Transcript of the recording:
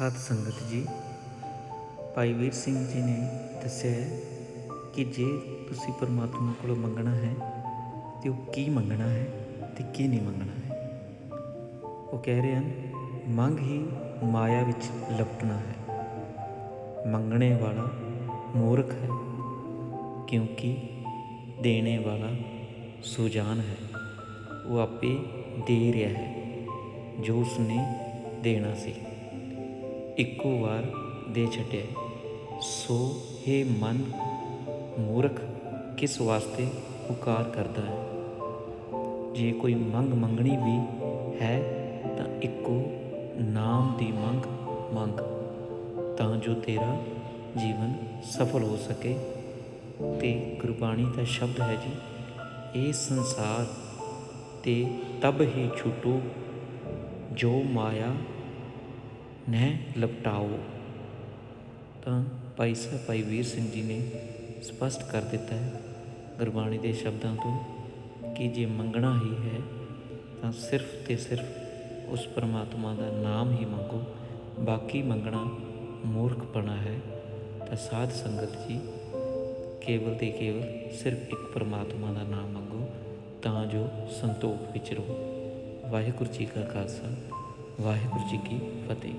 ਸਾਧ ਸੰਗਤ ਜੀ, ਭਾਈ ਵੀਰ ਸਿੰਘ ਜੀ ਨੇ ਦੱਸਿਆ ਹੈ ਕਿ ਜੇ ਤੁਸੀਂ ਪਰਮਾਤਮਾ ਕੋਲੋਂ ਮੰਗਣਾ ਹੈ, ਤੇ ਉਹ ਕੀ ਮੰਗਣਾ ਹੈ ਤੇ ਕੀ ਨਹੀਂ ਮੰਗਣਾ ਹੈ? ਉਹ ਕਹਿ ਰਹੇ ਹਨ, ਮੰਗ ਹੀ ਮਾਇਆ ਵਿੱਚ ਲਪਟਣਾ ਹੈ। ਮੰਗਣੇ ਵਾਲਾ ਮੂਰਖ ਹੈ, ਕਿਉਂਕਿ ਦੇਣੇ ਵਾਲਾ ਸੁਜਾਨ ਹੈ। ਉਹ ਆਪੇ ਦੇ ਰਿਹਾ ਹੈ, ਜੋ ਉਸਨੇ ਦੇਣਾ ਸੀ। ਇੱਕੋ ਵਾਰ ਦੇ ਛੱਡਿਆ। ਸੋ हे ਮਨ, ਮੂਰਖ, ਕਿਸ ਵਾਸਤੇ ਪੁਕਾਰ ਕਰਦਾ ਹੈ? ਜੇ ਕੋਈ ਮੰਗ ਮੰਗਣੀ ਵੀ ਹੈ, ਤਾਂ ਇੱਕੋ ਨਾਮ ਦੀ ਮੰਗ ਮੰਗ, ਤਾਂ ਜੋ ਤੇਰਾ ਜੀਵਨ ਸਫਲ ਹੋ ਸਕੇ। ਤੇ ਗੁਰਬਾਣੀ ਦਾ ਸ਼ਬਦ ਹੈ ਜੀ, ਇਹ ਸੰਸਾਰ ਤੇ ਤਬ ਹੀ ਛੁਟੋ, ਜੋ ਮਾਇਆ ਨਹਿ ਲਪਟਾਓ। ਤਾਂ ਭਾਈ ਸਾਹਿਬ ਭਾਈ ਵੀਰ ਸਿੰਘ ਜੀ ਨੇ ਸਪਸ਼ਟ ਕਰ ਦਿੱਤਾ ਹੈ ਗੁਰਬਾਣੀ ਦੇ ਸ਼ਬਦਾਂ ਤੋਂ ਕਿ ਜੇ ਮੰਗਣਾ ਹੀ ਹੈ, ਤਾਂ ਸਿਰਫ ਤੇ ਸਿਰਫ ਉਸ ਪਰਮਾਤਮਾ ਦਾ ਨਾਮ ਹੀ ਮੰਗੋ, ਬਾਕੀ ਮੰਗਣਾ ਮੂਰਖਪਣਾ ਹੈ। ਤਾਂ ਸਾਧ ਸੰਗਤ ਜੀ, ਕੇਵਲ ਤੇ ਕੇਵਲ ਸਿਰਫ ਇੱਕ ਪਰਮਾਤਮਾ ਦਾ ਨਾਮ ਮੰਗੋ, ਤਾਂ ਜੋ ਸੰਤੋਖ ਵਿੱਚ ਰਹੋ। ਵਾਹਿਗੁਰੂ ਜੀ ਕਾ ਖਾਲਸਾ। ਵਾਹਿਗੁਰੂ ਜੀ ਕੀ ਫਤਿਹ।